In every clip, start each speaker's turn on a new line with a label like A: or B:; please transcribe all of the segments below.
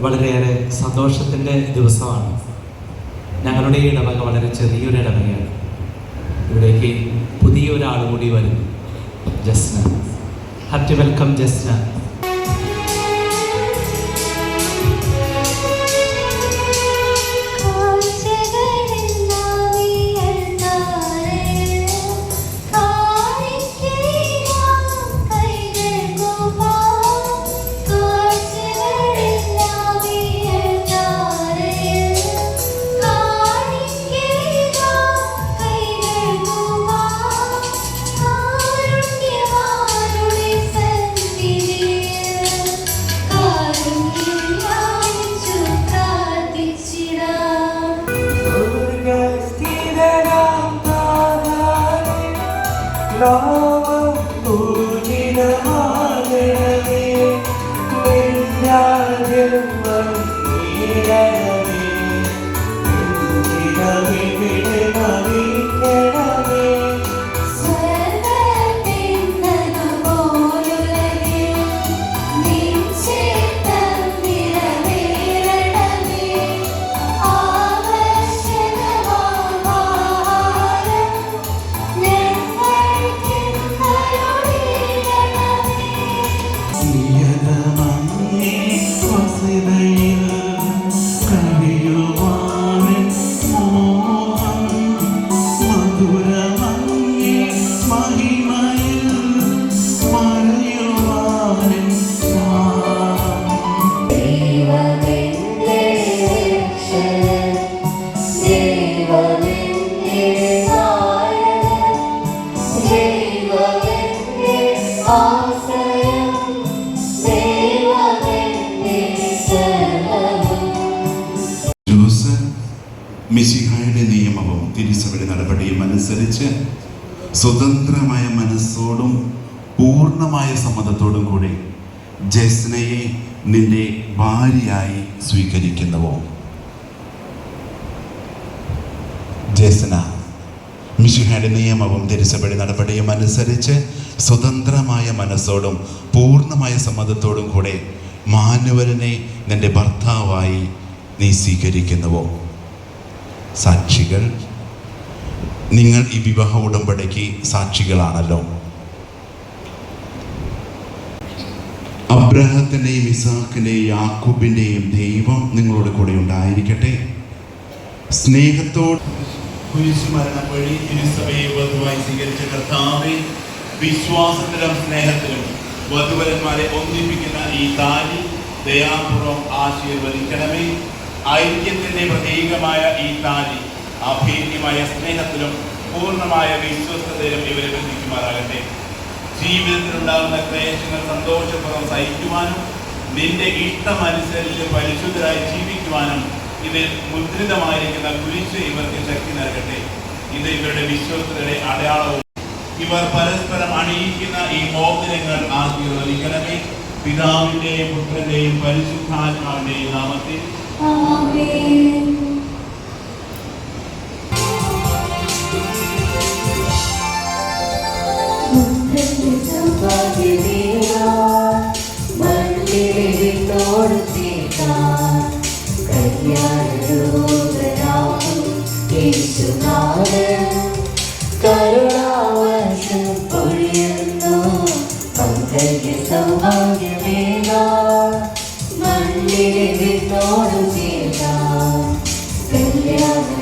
A: വളരെയേറെ സന്തോഷത്തിന്റെ ദിവസമാണ്. ഞങ്ങളുടെ ഇടവക വളരെ ചെറിയൊരു ഇടവകയാണ്. ഇവിടേക്ക് പുതിയൊരാൾ കൂടി വരുന്നു. ജസ്ന. Happy welcome Jasna.
B: നാമം
C: മിശിഹായുടെ നിയമവും തിരിച്ചവരുടെ നടപടിയും അനുസരിച്ച് സ്വതന്ത്രമായ മനസ്സോടും പൂർണമായ സമ്മതത്തോടും കൂടി ജസ്നയെ നിന്റെ ഭാര്യയായി സ്വീകരിക്കുന്നുവോ? ജസ്ന മിശിഹായുടെ നിയമവും തിരിച്ചപടി നടപടിയും അനുസരിച്ച് സ്വതന്ത്രമായ മനസ്സോടും പൂർണമായ സമ്മതത്തോടും കൂടെ മാനുവലിനെ നിന്റെ ഭർത്താവായി നീ സ്വീകരിക്കുന്നുവോ? സാക്ഷികൾ നിങ്ങൾ ഈ വിവാഹ ഉടമ്പടിക്ക് സാക്ഷികളാണല്ലോ. അബ്രഹത്തിന്റെയും ഇസാക്കിന്റെയും യാക്കൂബിന്റെയും ദൈവം നിങ്ങളോട് കൂടെ ഉണ്ടായിരിക്കട്ടെ. സ്നേഹത്തോട്
D: കുരിശുമരണം വഴി തിരുസഭയെ വധുവായി സ്വീകരിച്ച കർത്താവെ വിശ്വാസത്തിലും സ്നേഹത്തിലും വധുവരന്മാരെ ഒന്നിപ്പിക്കുന്ന ഈ താലി ദയാപൂർവം ആശീർവദിക്കണമേ. ഐക്യത്തിന്റെ പ്രതീകമായ ഈ താലി അഭേദ്യമായ സ്നേഹത്തിലും പൂർണമായ വിശ്വസ്തയിലും ഇവരെ ബന്ധിക്കുമാറാകട്ടെ. ജീവിതത്തിലുണ്ടാകുന്ന ക്ലേശങ്ങൾ സന്തോഷപൂർവം സഹിക്കുവാനും നിന്റെ ഇഷ്ടമനുസരിച്ച് പരിശുദ്ധരായി ജീവിക്കുവാനും ഇതിൽ മുദ്രിതമായിരിക്കുന്ന കുരിശ് ഇവർക്ക് ശക്തി നൽകട്ടെ. ഇത് ഇവരുടെ വിശ്വസ്തയുടെ അടയാളവും ഇവർ പരസ്പരം അണിയിക്കുന്ന ഈ മോതിരങ്ങൾ ആശീർവദിക്കണമേ. പിതാവിന്റെയും പുത്രന്റെയും പരിശുദ്ധാത്മാവിന്റെയും നാമത്തിൽ.
E: സൗഭാഗ്യമേകാ മണ്ണിലിരുന്നോട് തീർക്കാം. കല്യാണരൂപനാകും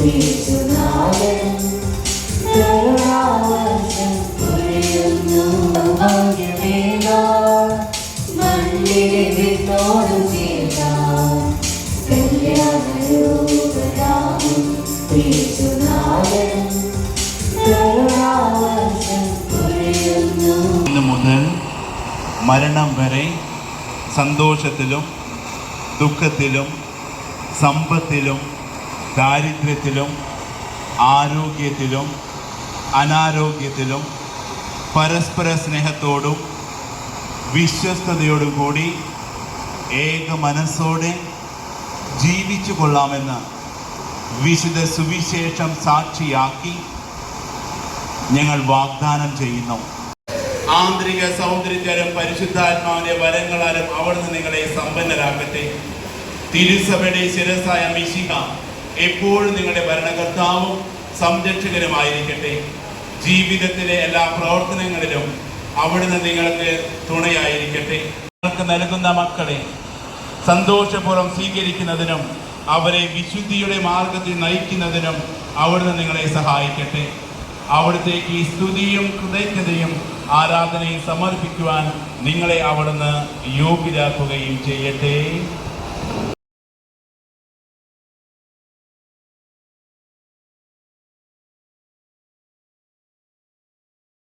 E: യേശുനാഥൻ. കരുണാവർഷം പൊഴിയുന്നു സൗഭാഗ്യമേകാ മണ്ണിലിരുന്നോട് തീർക്കാം.
D: മരണം വരെ സന്തോഷത്തിലും ദുഃഖത്തിലും സമ്പത്തിലും ദാരിദ്ര്യത്തിലും ആരോഗ്യത്തിലും അനാരോഗ്യത്തിലും പരസ്പര സ്നേഹത്തോടും വിശ്വസ്തയോടും കൂടി ഏക മനസ്സോടെ ജീവിച്ചു കൊള്ളാമെന്ന് വിശുദ്ധ സുവിശേഷം സാക്ഷിയാക്കി ഞങ്ങൾ വാഗ്ദാനം ചെയ്യുന്നു. ആന്തരിക സൗന്ദര്യത്താലും പരിശുദ്ധാത്മാവിന്റെ വരങ്ങളാലും അവിടുന്ന് നിങ്ങളെ സമ്പന്നരാക്കട്ടെ. തിരുസഭയുടെ ശിരസായ മിശിക എപ്പോഴും നിങ്ങളുടെ ഭരണകർത്താവും സംരക്ഷകരുമായിരിക്കട്ടെ ജീവിതത്തിലെ എല്ലാ പ്രവർത്തനങ്ങളിലും അവിടുന്ന് നിങ്ങൾക്ക് തുണയായിരിക്കട്ടെ. നിങ്ങൾക്ക് നൽകുന്ന മക്കളെ സന്തോഷപൂർവം സ്വീകരിക്കുന്നതിനും അവരെ വിശുദ്ധിയുടെ മാർഗത്തിൽ നയിക്കുന്നതിനും അവിടുന്ന് നിങ്ങളെ സഹായിക്കട്ടെ. അവിടുത്തേക്ക് സ്തുതിയും കൃതജ്ഞതയും ആരാധനയും സമർപ്പിക്കുവാൻ നിങ്ങളെ അവിടുന്ന് യോഗ്യരാക്കുകയും ചെയ്യട്ടെ.